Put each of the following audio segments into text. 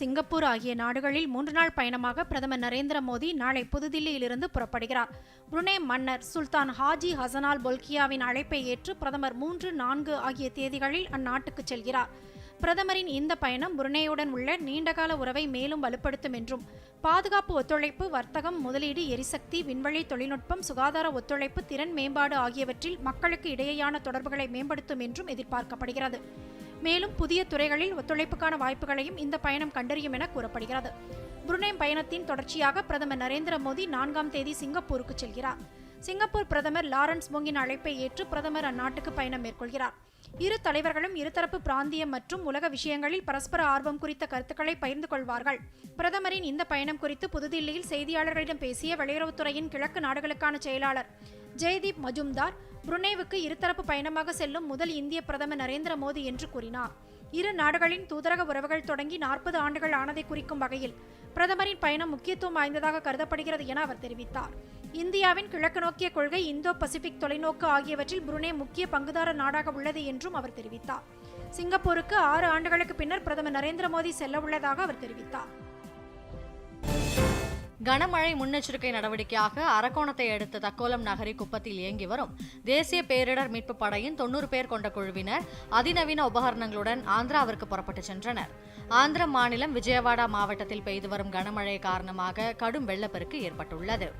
Singapore ஆகிய நாடுகளில் மூன்று நாள் பயணமாக பிரதமர் நரேந்திர மோடி நாளை புதுதில்லியிலிருந்து புறப்படுகிறார். புருனே மன்னர் சுல்தான் ஹாஜி ஹசனால் பொல்கியாவின் அழைப்பை ஏற்று பிரதமர் மூன்று நான்கு ஆகிய தேதிகளில் அந்நாட்டுக்கு செல்கிறார். பிரதமரின் இந்த பயணம் புருனேயுடன் உள்ள நீண்டகால உறவை மேலும் வலுப்படுத்தும் என்றும் பாதுகாப்பு ஒத்துழைப்பு வர்த்தகம் முதலீடு எரிசக்தி விண்வெளி தொழில்நுட்பம் சுகாதார ஒத்துழைப்பு திறன் மேம்பாடு ஆகியவற்றில் மக்களுக்கு இடையேயான தொடர்புகளை மேம்படுத்தும் என்றும் எதிர்பார்க்கப்படுகிறது. மேலும் புதிய துறைகளில் ஒத்துழைப்புக்கான வாய்ப்புகளையும் இந்த பயணம் கண்டறியும் என கூறப்படுகிறது. புருனேம் பயணத்தின் தொடர்ச்சியாக பிரதமர் நரேந்திர மோடி நான்காம் தேதி சிங்கப்பூருக்கு செல்கிறார். சிங்கப்பூர் பிரதமர் லாரன்ஸ் மோங்கின் அழைப்பை ஏற்று பிரதமர் அந்நாட்டுக்கு பயணம் மேற்கொள்கிறார். இரு தலைவர்களும் இருதரப்பு பிராந்திய மற்றும் உலக விஷயங்களில் பரஸ்பர ஆர்வம் குறித்த கருத்துக்களை பகிர்ந்து கொள்வார்கள். பிரதமரின் இந்த பயணம் குறித்து புதுதில்லியில் செய்தியாளர்களிடம் பேசிய வெளியுறவுத்துறையின் கிழக்கு நாடுகளுக்கான செயலாளர் ஜெய்தீப் மஜும்தார் புருனேவுக்கு இருதரப்பு பயணமாக செல்லும் முதல் இந்திய பிரதமர் நரேந்திர மோடி என்று கூறினார். இரு நாடுகளின் தூதரக உறவுகள் தொடங்கி நாற்பது ஆண்டுகள் ஆனதை குறிக்கும் வகையில் பிரதமரின் பயணம் முக்கியத்துவம் வாய்ந்ததாக கருதப்படுகிறது என அவர் தெரிவித்தார். இந்தியாவின் கிழக்கு நோக்கிய கொள்கை இந்தோ பசிபிக் தொலைநோக்கு ஆகியவற்றில் புருனே முக்கிய பங்குதார நாடாக உள்ளது என்றும் அவர் தெரிவித்தார். சிங்கப்பூருக்கு ஆறு ஆண்டுகளுக்கு பின்னர் பிரதமர் நரேந்திர மோடி செல்ல உள்ளதாக அவர் தெரிவித்தார். கனமழை முன்னெச்சரிக்கை நடவடிக்கையாக அரக்கோணத்தை அடுத்த தக்கோலம் நகரி குப்பத்தில் இயங்கி வரும் தேசிய பேரிடர் மீட்பு படையின் தொண்ணூறு பேர் கொண்ட குழுவினர் அதிநவீன உபகரணங்களுடன் ஆந்திராவிற்கு புறப்பட்டு சென்றனர். ஆந்திர மாநிலம் விஜயவாடா மாவட்டத்தில் பெய்து வரும் கனமழை காரணமாக கடும் வெள்ளப்பெருக்கு ஏற்பட்டுள்ளது.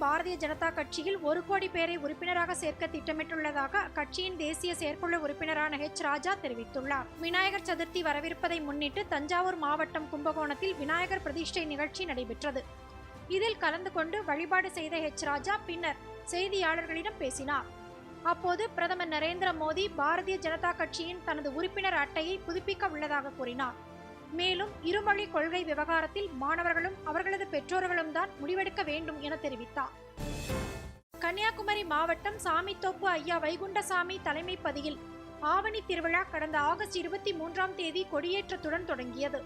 பாரதிய ஜனதா கட்சியில் ஒரு கோடி பேரை உறுப்பினராக சேர்க்க திட்டமிட்டுள்ளதாக அக்கட்சியின் தேசிய செயற்குழு உறுப்பினரான ஹெச் ராஜா தெரிவித்துள்ளார். விநாயகர் சதுர்த்தி வரவிருப்பதை முன்னிட்டு தஞ்சாவூர் மாவட்டம் கும்பகோணத்தில் விநாயகர் பிரதிஷ்டை நிகழ்ச்சி நடைபெற்றது. இதில் கலந்து கொண்டு வழிபாடு செய்த ஹெச் ராஜா பின்னர் செய்தியாளர்களிடம் பேசினார். அப்போது பிரதமர் நரேந்திர மோடி பாரதிய ஜனதா கட்சியின் தனது உறுப்பினர் அட்டையை புதுப்பிக்க உள்ளதாக கூறினார். மேலும் இருமொழி கொள்கை விவகாரத்தில் மாணவர்களும் அவர்களது பெற்றோர்களும் தான் முடிவெடுக்க வேண்டும் என தெரிவித்தார். கன்னியாகுமரி மாவட்டம் சாமித்தோப்பு ஐயா வைகுண்டசாமி தலைமை பதியில் ஆவணி திருவிழா கடந்த ஆகஸ்ட் இருபத்தி மூன்றாம் தேதி கொடியேற்றத்துடன் தொடங்கியது.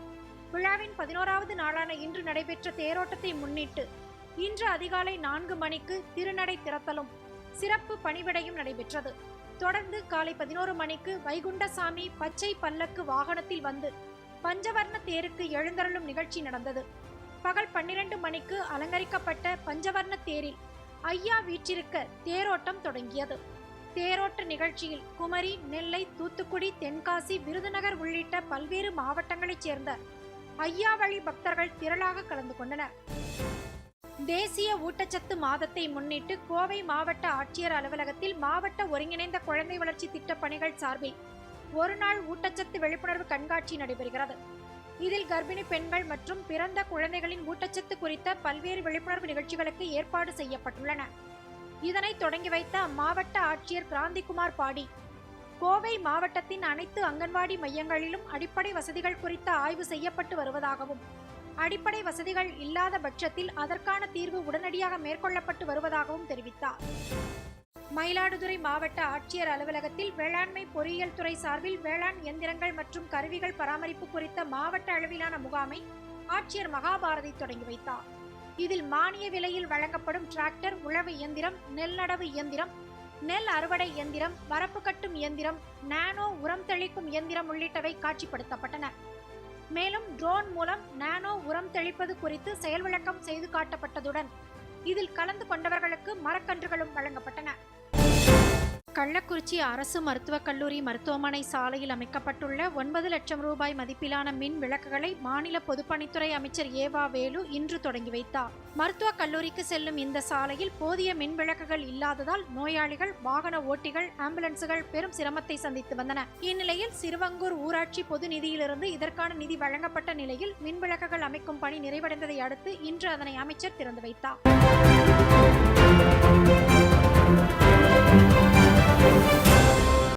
விழாவின் பதினோராவது நாளான இன்று நடைபெற்ற தேரோட்டத்தை முன்னிட்டு இன்று அதிகாலை நான்கு மணிக்கு திருநடை திறத்தலும் சிறப்பு பணிவிடையும் நடைபெற்றது. தொடர்ந்து காலை பதினோரு மணிக்கு வைகுண்டசாமி பச்சை பல்லக்கு வாகனத்தில் வந்து பஞ்சவர்ண தேருக்கு எழுந்தருளும் நிகழ்ச்சி நடந்தது. பகல் பன்னிரண்டு மணிக்கு அலங்கரிக்கப்பட்ட பஞ்சவர்ண தேரில் ஐயா வீற்றிருக்க தேரோட்டம் தொடங்கியது. தேரோட்ட நிகழ்ச்சியில் குமரி நெல்லை தூத்துக்குடி தென்காசி விருதுநகர் உள்ளிட்ட பல்வேறு மாவட்டங்களைச் சேர்ந்த ஐயாவழி பக்தர்கள் திரளாக கலந்து கொண்டனர். தேசிய ஊட்டச்சத்து மாதத்தை முன்னிட்டு கோவை மாவட்ட ஆட்சியர் அலுவலகத்தில் மாவட்ட ஒருங்கிணைந்த குழந்தை வளர்ச்சி திட்ட பணிகள் சார்பில் ஒருநாள் ஊட்டச்சத்து விழிப்புணர்வு கண்காட்சி நடைபெறுகிறது. இதில் கர்ப்பிணி பெண்கள் மற்றும் பிறந்த குழந்தைகளின் ஊட்டச்சத்து குறித்த பல்வேறு விழிப்புணர்வு நிகழ்ச்சிகளுக்கு ஏற்பாடு செய்யப்பட்டுள்ளன. இதனை தொடங்கி வைத்த அம்மாவட்ட ஆட்சியர் கிராந்திகுமார் பாடி கோவை மாவட்டத்தின் அனைத்து அங்கன்வாடி மையங்களிலும் அடிப்படை வசதிகள் குறித்த ஆய்வு செய்யப்பட்டு வருவதாகவும் அடிப்படை வசதிகள் இல்லாத பட்சத்தில் அதற்கான தீர்வு உடனடியாக மேற்கொள்ளப்பட்டு வருவதாகவும் தெரிவித்தார். மயிலாடுதுறை மாவட்ட ஆட்சியர் அலுவலகத்தில் வேளாண்மை பொறியியல் துறை சார்பில் வேளாண் இயந்திரங்கள் மற்றும் கருவிகள் பராமரிப்பு குறித்த மாவட்ட அளவிலான முகாமை ஆட்சியர் மகாபாரதி தொடங்கி வைத்தார். இதில் மானிய விலையில் வழங்கப்படும் டிராக்டர் உழவு இயந்திரம் நெல் நடவு இயந்திரம் நெல் அறுவடை இயந்திரம் வரப்பு கட்டும் இயந்திரம் நானோ உரம் தெளிக்கும் இயந்திரம் உள்ளிட்டவை காட்சிப்படுத்தப்பட்டன. மேலும் ட்ரோன் மூலம் நானோ உரம் தெளிப்பது குறித்து செயல் விளக்கம் செய்து காட்டப்பட்டதுடன் இதில் கலந்து கொண்டவர்களுக்கு மரக்கன்றுகளும் வழங்கப்பட்டன. கள்ளக்குறிச்சி அரசு மருத்துவக் கல்லூரி மருத்துவமனை சாலையில் அமைக்கப்பட்டுள்ள ஒன்பது லட்சம் ரூபாய் மதிப்பிலான மின் விளக்குகளை மாநில பொதுப்பணித்துறை அமைச்சர் ஏவா வேலு இன்று தொடங்கி வைத்தார். மருத்துவக் கல்லூரிக்கு செல்லும் இந்த சாலையில் போதிய மின் விளக்குகள் இல்லாததால் நோயாளிகள் வாகன ஓட்டிகள் ஆம்புலன்ஸுகள் பெரும் சிரமத்தை சந்தித்து வந்தன. இந்நிலையில் சிறுவங்கூர் ஊராட்சி பொது நிதியிலிருந்து இதற்கான நிதி வழங்கப்பட்ட நிலையில் மின் விளக்குகள் அமைக்கும் பணி நிறைவடைந்ததை அடுத்து இன்று அதனை அமைச்சர் திறந்து வைத்தார். Thank you.